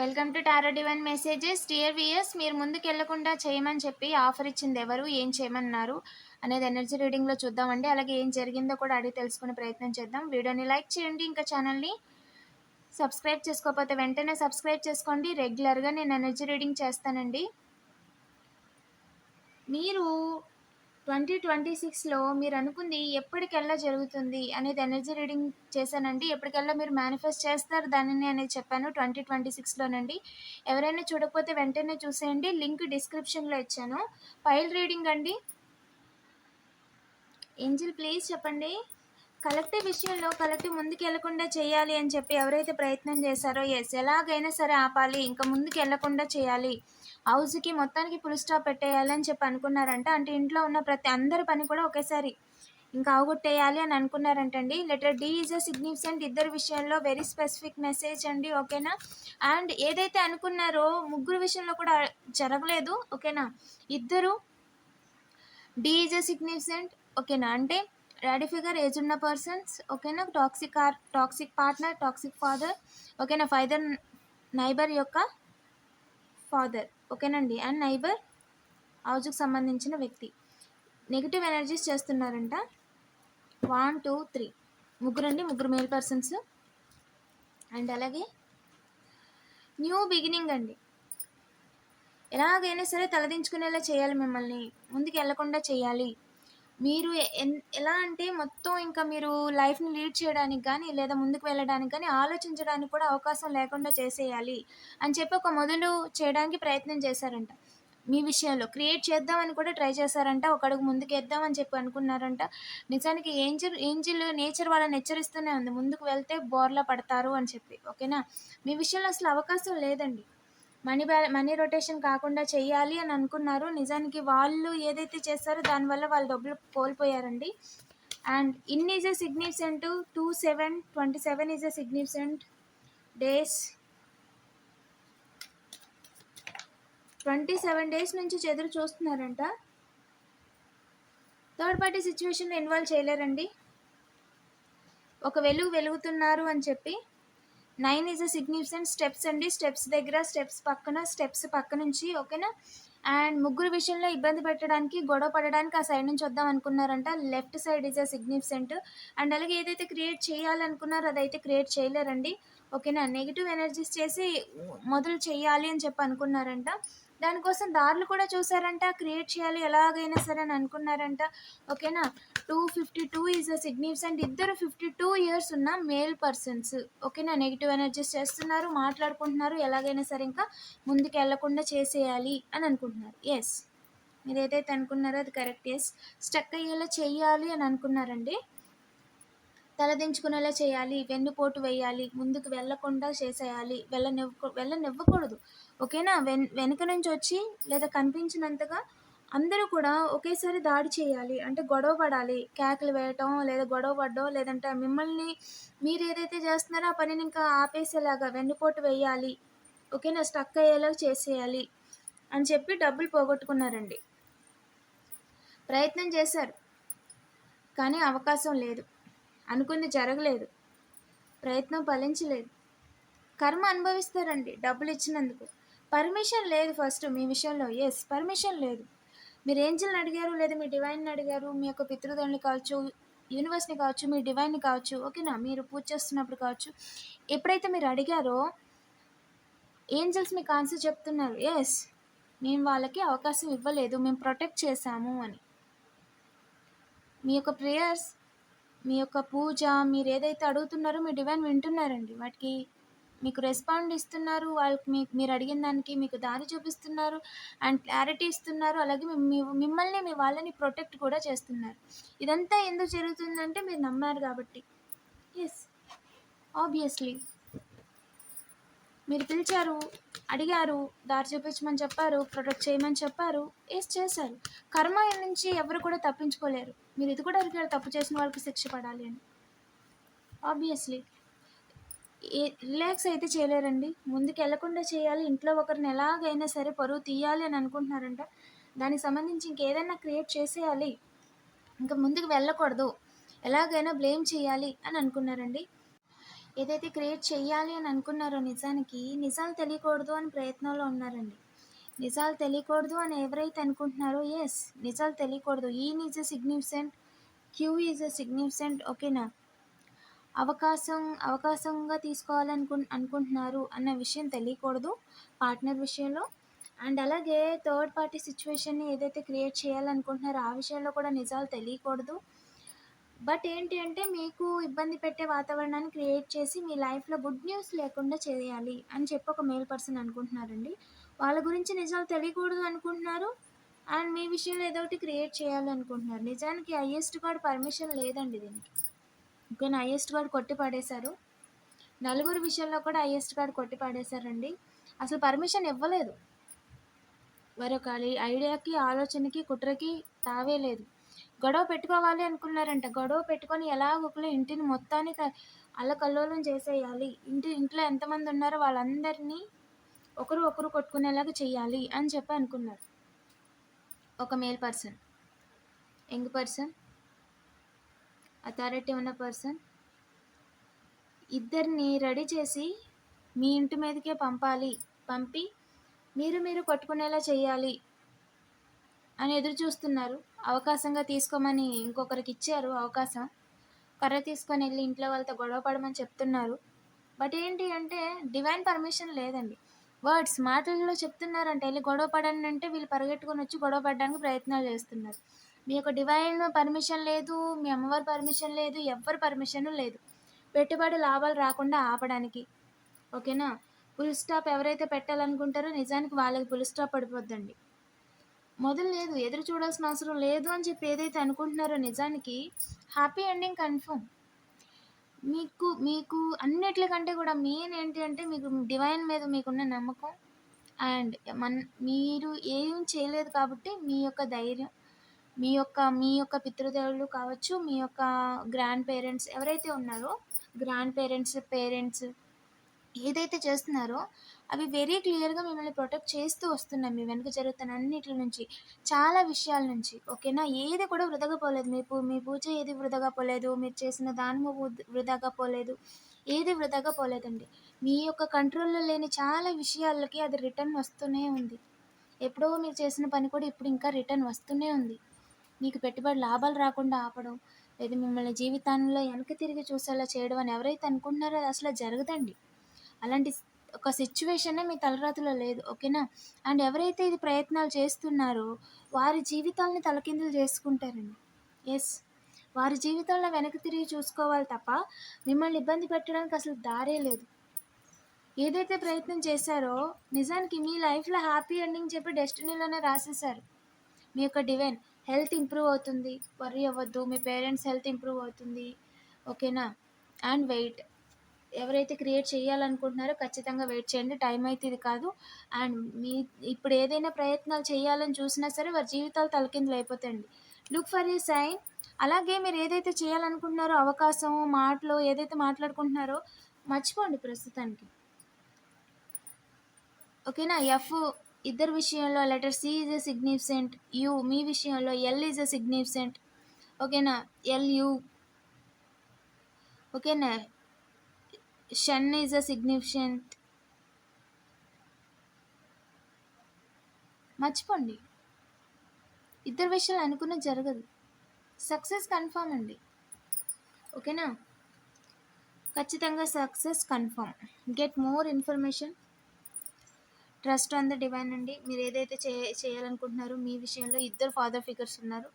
Welcome to tarot divine messages. Dear viewers మీరు ముందుకు వెళ్ళకుండా చేయమని చెప్పి ఆఫర్ ఇచ్చింది ఎవరు ఏం చేయమన్నారు అనేది ఎనర్జీ రీడింగ్లో చూద్దామండి. అలాగే ఏం జరిగిందో కూడా అడిగి తెలుసుకునే ప్రయత్నం చేద్దాం. వీడియోని లైక్ చేయండి ఇంకా ఛానల్ని సబ్స్క్రైబ్ చేసుకోకపోతే వెంటనే సబ్స్క్రైబ్ చేసుకోండి. రెగ్యులర్గా నేను ఎనర్జీ రీడింగ్ చేస్తానండి. మీరు ట్వంటీ ట్వంటీ సిక్స్లో మీరు అనుకుంది ఎప్పటికెల్లా జరుగుతుంది అనేది ఎనర్జీ రీడింగ్ చేశానండి. ఎప్పటికెల్లా మీరు మేనిఫెస్ట్ చేస్తారు దానిని అనేది చెప్పాను ట్వంటీ ట్వంటీ సిక్స్లోనండి ఎవరైనా చూడకపోతే వెంటనే చూసేయండి. లింక్ డిస్క్రిప్షన్లో ఇచ్చాను. ఫైల్ రీడింగ్ అండి. ఏంజిల్ ప్లీజ్ చెప్పండి. కలెక్టివ్ విషయంలో కలెక్టివ్ ముందుకు వెళ్ళకుండా చేయాలి అని చెప్పి ఎవరైతే ప్రయత్నం చేశారో ఎస్ ఎలాగైనా సరే ఆపాలి ఇంకా ముందుకు వెళ్ళకుండా చేయాలి. హౌస్కి మొత్తానికి ఫుల్ స్టాప్ పెట్టేయాలి అని చెప్పి అనుకున్నారంట. అంటే ఇంట్లో ఉన్న ప్రతి అందరి పని కూడా ఒకేసారి ఇంకా అవగొట్టేయాలి అని అనుకున్నారంటండి. Letter D is a significant ఇద్దరు విషయంలో వెరీ స్పెసిఫిక్ మెసేజ్ అండి ఓకేనా? అండ్ ఏదైతే అనుకున్నారో ముగ్గురు విషయంలో కూడా జరగలేదు ఓకేనా? ఇద్దరు డి ఈజ్ అ సిగ్నిఫికెంట్ ఓకేనా? అంటే రెడీ ఫిగర్ ఏజ్ ఉన్న పర్సన్స్ ఓకేనా? Toxic or toxic partner toxic father ఓకేనా? ఫైదర్ నైబర్ యొక్క ఫాదర్ ఓకేనండి? అండ్ నైబర్ హౌస్కి సంబంధించిన వ్యక్తి. నెగిటివ్ ఎనర్జీస్ చేస్తున్నారంట. వన్ టూ త్రీ ముగ్గురండి? ముగ్గురు మేల్ పర్సన్స్ అండ్ అలాగే న్యూ బిగినింగ్ అండి. ఎలాగైనా సరే తలదించుకునేలా చేయాలి మిమ్మల్ని. ముందుకు వెళ్ళకుండా చేయాలి. మీరు ఎన్ ఎలా అంటే మొత్తం ఇంకా మీరు లైఫ్ని లీడ్ చేయడానికి కానీ లేదా ముందుకు వెళ్ళడానికి కానీ ఆలోచించడానికి కూడా అవకాశం లేకుండా చేసేయాలి అని చెప్పి ఒక మొదలు చేయడానికి ప్రయత్నం చేశారంట. మీ విషయంలో క్రియేట్ చేద్దామని కూడా ట్రై చేశారంట ఒక అడుగు ముందుకు వేద్దామని చెప్పి అనుకున్నారంట. నిజానికి ఏంజిల్ ఏంజిల్ నేచర్ వాళ్ళని హెచ్చరిస్తూనే ఉంది. ముందుకు వెళ్తే బోర్లా పడతారు అని చెప్పి. ఓకేనా? మీ విషయంలో అసలు అవకాశం లేదండి. మనీ బ్యా మనీ రొటేషన్ కాకుండా చేయాలి అని అనుకున్నారు. నిజానికి వాళ్ళు ఏదైతే చేస్తారో దానివల్ల వాళ్ళు డబ్బులు కోల్పోయారండి. And in is a significant two seven twenty seven is a significant days. Twenty seven days నుంచి చెదురు చూస్తున్నారంట. థర్డ్ పార్టీ సిచ్యువేషన్లో ఇన్వాల్వ్ చేయలేరండి. ఒక వెలుగు వెలుగుతున్నారు అని చెప్పి nine is a significant steps అండి. స్టెప్స్ దగ్గర స్టెప్స్ పక్కన స్టెప్స్ పక్క నుంచి ఓకేనా అండ్ ముగ్గురు విషయంలో ఇబ్బంది పెట్టడానికి గొడవ పడడానికి ఆ సైడ్ నుంచి వద్దాం అనుకున్నారంట. Left side is a significant and అలాగే ఏదైతే క్రియేట్ చేయాలనుకున్నారో అదైతే క్రియేట్ చేయలేరండి. ఓకేనా నెగిటివ్ ఎనర్జీస్ చేసి మొదలు చేయాలి అని చెప్పి అనుకున్నారంట. దానికోసం దారులు కూడా చూసారంట క్రియేట్ చేయాలి ఎలాగైనా సరే అని అనుకున్నారంట. ఓకేనా? Two fifty two is a significant ఇద్దరు ఫిఫ్టీ టూ ఇయర్స్ ఉన్న మేల్ పర్సన్స్. ఓకేనా? నెగిటివ్ ఎనర్జీస్ చేస్తున్నారు మాట్లాడుకుంటున్నారు ఎలాగైనా సరే ఇంకా ముందుకు వెళ్ళకుండా చేసేయాలి అని అనుకుంటున్నారు. ఎస్ మీరు ఏదైతే అనుకున్నారో అది కరెక్ట్ ఎస్ స్టక్ అయ్యేలా చేయాలి అని అనుకున్నారండి. తలదించుకునేలా చేయాలి వెన్నుపోటు వేయాలి ముందుకు వెళ్ళకుండా చేసేయాలి వెళ్ళనివ్వ వెళ్ళనివ్వకూడదు. ఓకేనా? వెన్ వెనుక నుంచి వచ్చి లేదా కనిపించినంతగా అందరూ కూడా ఒకేసారి దాడి చేయాలి. అంటే గొడవ పడాలి. కేకలు వేయటం లేదా గొడవ పడడం లేదంటే మిమ్మల్ని మీరు ఏదైతే చేస్తున్నారో ఆ పనిని ఇంకా ఆపేసేలాగా వెన్నుపోటు వేయాలి. ఓకేనా? స్టక్ అయ్యేలా చేసేయాలి అని చెప్పి డబ్బులు పోగొట్టుకున్నారండి. ప్రయత్నం చేశారు. కానీ అవకాశం లేదు. అనుకుంది జరగలేదు. ప్రయత్నం ఫలించలేదు. కర్మ అనుభవిస్తారండి. డబ్బులు ఇచ్చినందుకు. పర్మిషన్ లేదు ఫస్ట్ మీ విషయంలో. ఎస్ పర్మిషన్ లేదు. మీరు ఏంజిల్ని అడిగారు? లేదా మీ డివైన్ని అడిగారు? మీ యొక్క పితృదండ్రులు కావచ్చు యూనివర్స్ని కావచ్చు మీ డివైన్ని కావచ్చు ఓకేనా? మీరు పూజ చేస్తున్నప్పుడు కావచ్చు. ఎప్పుడైతే మీరు అడిగారో ఏంజల్స్ మీకు ఆన్సర్ చెప్తున్నారు. ఎస్ మేము వాళ్ళకి అవకాశం ఇవ్వలేదు. మేము ప్రొటెక్ట్ చేశాము అని. మీ యొక్క ప్రేయర్స్ మీ యొక్క పూజ మీరు ఏదైతే అడుగుతున్నారో మీ డివైన్ వింటున్నారండి. వాటికి మీకు రెస్పాండ్ ఇస్తున్నారు వాళ్ళకి మీ మీరు అడిగిన దానికి మీకు దారి చూపిస్తున్నారు అండ్ క్లారిటీ ఇస్తున్నారు. అలాగే మీ మిమ్మల్ని మీ వాళ్ళని ప్రొటెక్ట్ కూడా చేస్తున్నారు. ఇదంతా ఎందుకు జరుగుతుందంటే మీరు నమ్మారు కాబట్టి. ఎస్ ఆబ్వియస్లీ మీరు పిలిచారు అడిగారు దారి చూపించమని చెప్పారు ప్రొటెక్ట్ చేయమని చెప్పారు ఎస్ చేశారు. కర్మ నుంచి ఎవరు కూడా తప్పించుకోలేరు. మీరు ఇది కూడా అడిగారు తప్పు చేసిన వాళ్ళకి శిక్ష పడాలి అని. ఆబ్వియస్లీ రిలాక్స్ అయితే చేయలేరండి. ముందుకు వెళ్ళకుండా చేయాలి. ఇంట్లో ఒకరిని ఎలాగైనా సరే పరువు తీయాలి అని అనుకుంటున్నారంట. దానికి సంబంధించి ఇంకేదైనా క్రియేట్ చేసేయాలి. ఇంకా ముందుకు వెళ్ళకూడదు. ఎలాగైనా బ్లేమ్ చేయాలి అని అనుకున్నారండి. ఏదైతే క్రియేట్ చేయాలి అని అనుకున్నారో నిజానికి నిజాలు తెలియకూడదు అని ప్రయత్నంలో ఉన్నారండి. నిజాలు తెలియకూడదు అని ఎవరైతే అనుకుంటున్నారో ఎస్ నిజాలు తెలియకూడదు. N is a significant Q is a significant ఓకేనా అవకాశం అవకాశంగా తీసుకోవాలనుకు అనుకుంటున్నారు అన్న విషయం తెలియకూడదు పార్ట్నర్ విషయంలో. అండ్ అలాగే థర్డ్ పార్టీ సిచ్యువేషన్ని ఏదైతే క్రియేట్ చేయాలనుకుంటున్నారో ఆ విషయంలో కూడా నిజాలు తెలియకూడదు. బట్ ఏంటి అంటే మీకు ఇబ్బంది పెట్టే వాతావరణాన్ని క్రియేట్ చేసి మీ లైఫ్లో గుడ్ న్యూస్ లేకుండా చేయాలి అని చెప్పి ఒక మేల్ పర్సన్ అనుకుంటున్నారండి. వాళ్ళ గురించి నిజాలు తెలియకూడదు అనుకుంటున్నారు. అండ్ మీ విషయంలో ఏదో ఒకటి క్రియేట్ చేయాలనుకుంటున్నారు. నిజానికి హయ్యెస్ట్ కార్డ్ పర్మిషన్ లేదండి దీనికి. ఓకేనా హైయెస్ట్ కార్డ్ కొట్టి పడేశారు. నలుగురు విషయంలో కూడా హైయెస్ట్ కార్డ్ కొట్టి పడేశారండి. అసలు పర్మిషన్ ఇవ్వలేదు. మరొక ఐడియాకి ఆలోచనకి కుట్రకి తావే లేదు. గొడవ పెట్టుకోవాలి అనుకున్నారంట. గొడవ పెట్టుకొని ఎలా ఒకరు ఇంటిని మొత్తాన్ని అల్లకల్లోలం చేసేయాలి. ఇంటి ఇంట్లో ఎంతమంది ఉన్నారో వాళ్ళందరినీ ఒకరు ఒకరు కొట్టుకునేలాగా చేయాలి అని చెప్పి అనుకున్నారు. ఒక male person young person authority ఉన్న పర్సన్ ఇద్దరిని రెడీ చేసి మీ ఇంటి మీదకే పంపాలి. పంపి మీరు మీరు కొట్టుకునేలా చేయాలి అని ఎదురు చూస్తున్నారు. అవకాశంగా తీసుకోమని ఇంకొకరికి ఇచ్చారు అవకాశం. కర్ర తీసుకొని వెళ్ళి ఇంట్లో వాళ్ళతో గొడవ పడమని చెప్తున్నారు. బట్ ఏంటి అంటే డివైన్ పర్మిషన్ లేదండి. వర్డ్స్ మాటలలో చెప్తున్నారంటే వెళ్ళి గొడవ పడండి అంటే వీళ్ళు పరిగెట్టుకొని వచ్చి గొడవ పడడానికి ప్రయత్నాలు చేస్తున్నారు. మీ యొక్క డివైన్ పర్మిషన్ లేదు మీ అమ్మవారి పర్మిషన్ లేదు ఎవరి పర్మిషన్ లేదు. పెట్టుబడి లాభాలు రాకుండా ఆపడానికి. ఓకేనా ఫుల్ స్టాప్ ఎవరైతే పెట్టాలనుకుంటారో నిజానికి వాళ్ళకి ఫుల్ స్టాప్ పడిపోద్దండి. మొదలు లేదు ఎదురు చూడాల్సిన అవసరం లేదు అని చెప్పి ఏదైతే అనుకుంటున్నారో నిజానికి హ్యాపీ ఎండింగ్ కన్ఫర్మ్ మీకు మీకు అన్నిటికంటే కూడా మెయిన్ ఏంటి అంటే మీకు డివైన్ మీద మీకున్న నమ్మకం. అండ్ మన్ మీరు ఏం చేయలేదు కాబట్టి మీ యొక్క ధైర్యం మీ యొక్క మీ యొక్క పితృదేవులు కావచ్చు మీ యొక్క గ్రాండ్ పేరెంట్స్ ఎవరైతే ఉన్నారో గ్రాండ్ పేరెంట్స్ పేరెంట్స్ ఏదైతే చేస్తున్నారో అవి వెరీ క్లియర్గా మిమ్మల్ని ప్రొటెక్ట్ చేస్తూ వస్తున్నాయి. మీ వెనుక జరుగుతున్న అన్నిటి నుంచి చాలా విషయాల నుంచి ఓకేనా ఏది కూడా వృధగా పోలేదు. మీ పూ మీ పూజ ఏది వృధగా పోలేదు. మీరు చేసిన దానము వృధాగా పోలేదు. ఏది వృధాగా పోలేదండి. మీ యొక్క కంట్రోల్లో లేని చాలా విషయాలకి అది రిటర్న్ వస్తూనే ఉంది. ఎప్పుడో మీరు చేసిన పని కూడా ఇప్పుడు ఇంకా రిటర్న్ వస్తూనే ఉంది. మీకు పెట్టుబడి లాభాలు రాకుండా ఆపడం లేదా మిమ్మల్ని జీవితంలో వెనక తిరిగి చూసేలా చేయడం అని ఎవరైతే అనుకుంటున్నారో అది అసలు జరగదండి. అలాంటి ఒక సిచ్యువేషనే మీ తలరాతిలో లేదు ఓకేనా? అండ్ ఎవరైతే ఇది ప్రయత్నాలు చేస్తున్నారో వారి జీవితాలని తలకిందులు చేసుకుంటారండి. ఎస్ వారి జీవితంలో వెనక్కి తిరిగి చూసుకోవాలి తప్ప మిమ్మల్ని ఇబ్బంది పెట్టడానికి అసలు దారే లేదు. ఏదైతే ప్రయత్నం చేశారో నిజానికి మీ లైఫ్లో హ్యాపీ ఎండింగ్ చెప్పి డెస్టినీలోనే రాసేసారు మీ యొక్క డివైన్ హెల్త్ ఇంప్రూవ్ అవుతుంది. వర్రీ అవ్వద్దు మీ పేరెంట్స్ హెల్త్ ఇంప్రూవ్ అవుతుంది. ఓకేనా? And wait. ఎవరైతే క్రియేట్ చేయాలనుకుంటున్నారో ఖచ్చితంగా వెయిట్ చేయండి. టైం అయితే ఇది కాదు. అండ్ మీ ఇప్పుడు ఏదైనా ప్రయత్నాలు చేయాలని చూసినా సరే వారి జీవితాలు తలకిందులు అయిపోతాయండి. Look for a sign. అలాగే మీరు ఏదైతే చేయాలనుకుంటున్నారో అవకాశం మాటలు ఏదైతే మాట్లాడుకుంటున్నారో మర్చిపోండి ప్రస్తుతానికి. ఓకేనా? ఎఫ్ ఇద్దరు విషయంలో letter C is a significant U మీ విషయంలో ఎల్ ఈజ్ ఎ సిగ్నిఫిసెంట్ ఓకేనా? ఎల్ యు ఓకేనా? షన్ ఈజ్ అ సిగ్నిఫికెంట్ మర్చిపోండి. ఇద్దరు విషయాలు అనుకున్న జరగదు. సక్సెస్ కన్ఫామ్ అండి. ఓకేనా? ఖచ్చితంగా success confirm get more information trust on the divine అండి. మీరు ఏదైతే చే చేయాలనుకుంటున్నారో మీ విషయంలో ఇద్దరు ఫాదర్ ఫిగర్స్ ఉన్నారు.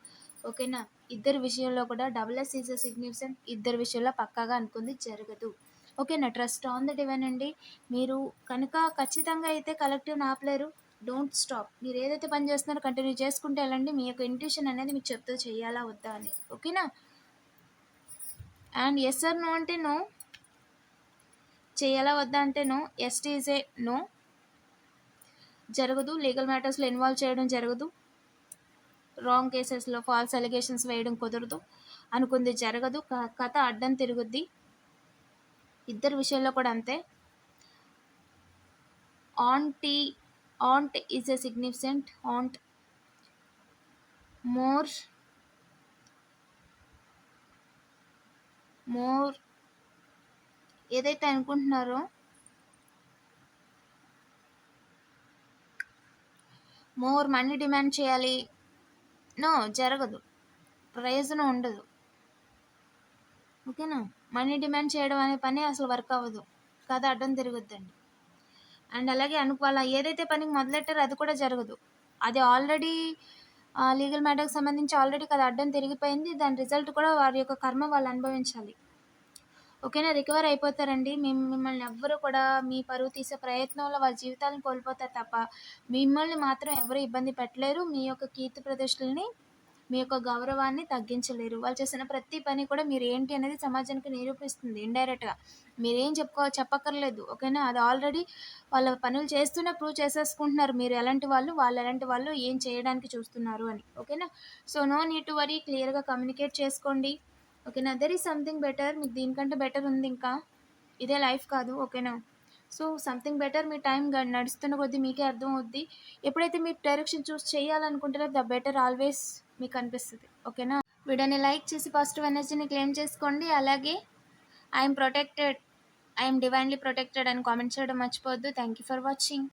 ఓకేనా? ఇద్దరు విషయంలో కూడా డబుల్ ఎస్ ఈజ్ సిగ్నిఫికెంట్. ఇద్దరు విషయంలో పక్కాగా అనుకుంది జరగదు. ఓకేనా? ట్రస్ట్ ఆన్ ద డివైన్ అండి. మీరు కనుక ఖచ్చితంగా అయితే కలెక్టివ్ ఆపలేరు. Don't stop. మీరు ఏదైతే పని చేస్తున్నారో కంటిన్యూ చేసుకుంటే వెళ్ళండి. మీ యొక్క ఇంట్యూషన్ అనేది మీకు చెప్తూ చేయాలా వద్దా అని. ఓకేనా? అండ్ ఎస్ ఆర్ నో అంటే నో. చేయాలా వద్దా అంటే నో. ఎస్టీజే ఏ నో. జరగదు. లీగల్ మ్యాటర్స్లో ఇన్వాల్వ్ చేయడం జరగదు. రాంగ్ కేసెస్లో ఫాల్స్ అలిగేషన్స్ వేయడం కుదరదు. అనుకుంది జరగదు. కథ అడ్డం తిరుగుద్ది. ఇద్దరు విషయంలో కూడా అంతే. Auntie aunt is a significant aunt. More more ఏదైతే అనుకుంటున్నారో మోర్ మనీ డిమాండ్ చేయాలి. నో జరగదు. ప్రయోజనం ఉండదు. ఓకేనా? మనీ డిమాండ్ చేయడం అనే పని అసలు వర్క్ అవ్వదు. కథ అడ్డం తిరుగుద్దండి. అండ్ అలాగే అను ఏదైతే పనికి మొదలెట్టారో అది కూడా జరగదు. అది ఆల్రెడీ లీగల్ మ్యాటర్కి సంబంధించి ఆల్రెడీ కథ అడ్డం తిరిగిపోయింది. దాని రిజల్ట్ కూడా వారి యొక్క కర్మ వాళ్ళు అనుభవించాలి. ఓకేనా? రికవర్ అయిపోతారండి. మేము మిమ్మల్ని ఎవ్వరు కూడా మీ పరువు తీసే ప్రయత్నంలో వాళ్ళ జీవితాలను కోల్పోతారు తప్ప మిమ్మల్ని మాత్రం ఎవరు ఇబ్బంది పెట్టలేరు. మీ యొక్క కీర్తి ప్రదర్శనని మీ యొక్క గౌరవాన్ని తగ్గించలేరు. వాళ్ళు చేసిన ప్రతి పని కూడా మీరు ఏంటి అనేది సమాజానికి నిరూపిస్తుంది ఇండైరెక్ట్గా మీరేం చెప్పుకో చెప్పక్కర్లేదు. ఓకేనా? అది ఆల్రెడీ వాళ్ళ పనులు చేస్తూనే ప్రూవ్ చేసేసుకుంటున్నారు. మీరు ఎలాంటి వాళ్ళు వాళ్ళు ఎలాంటి వాళ్ళు ఏం చేయడానికి చూస్తున్నారు అని. ఓకేనా? So no need to worry. క్లియర్గా కమ్యూనికేట్ చేసుకోండి. ఓకేనా దెర్ ఈస్ సంథింగ్ బెటర్ మీకు దీనికంటే బెటర్ ఉంది ఇంకా. ఇదే లైఫ్ కాదు. ఓకేనా సో సంథింగ్ బెటర్ మీ టైం నడుస్తున్న కొద్దీ మీకే అర్థం అవుద్ది ఎప్పుడైతే మీరు డైరెక్షన్ చూస్ చేయాలనుకుంటారో ద బెటర్ ఆల్వేస్ మీకు అనిపిస్తుంది. ఓకేనా వీడియోని లైక్ చేసి పాజిటివ్ ఎనర్జీని క్లెయిమ్ చేసుకోండి. అలాగే I'm protected I'm divinely protected అని కామెంట్ చేయడం మర్చిపోవద్దు. Thank you for watching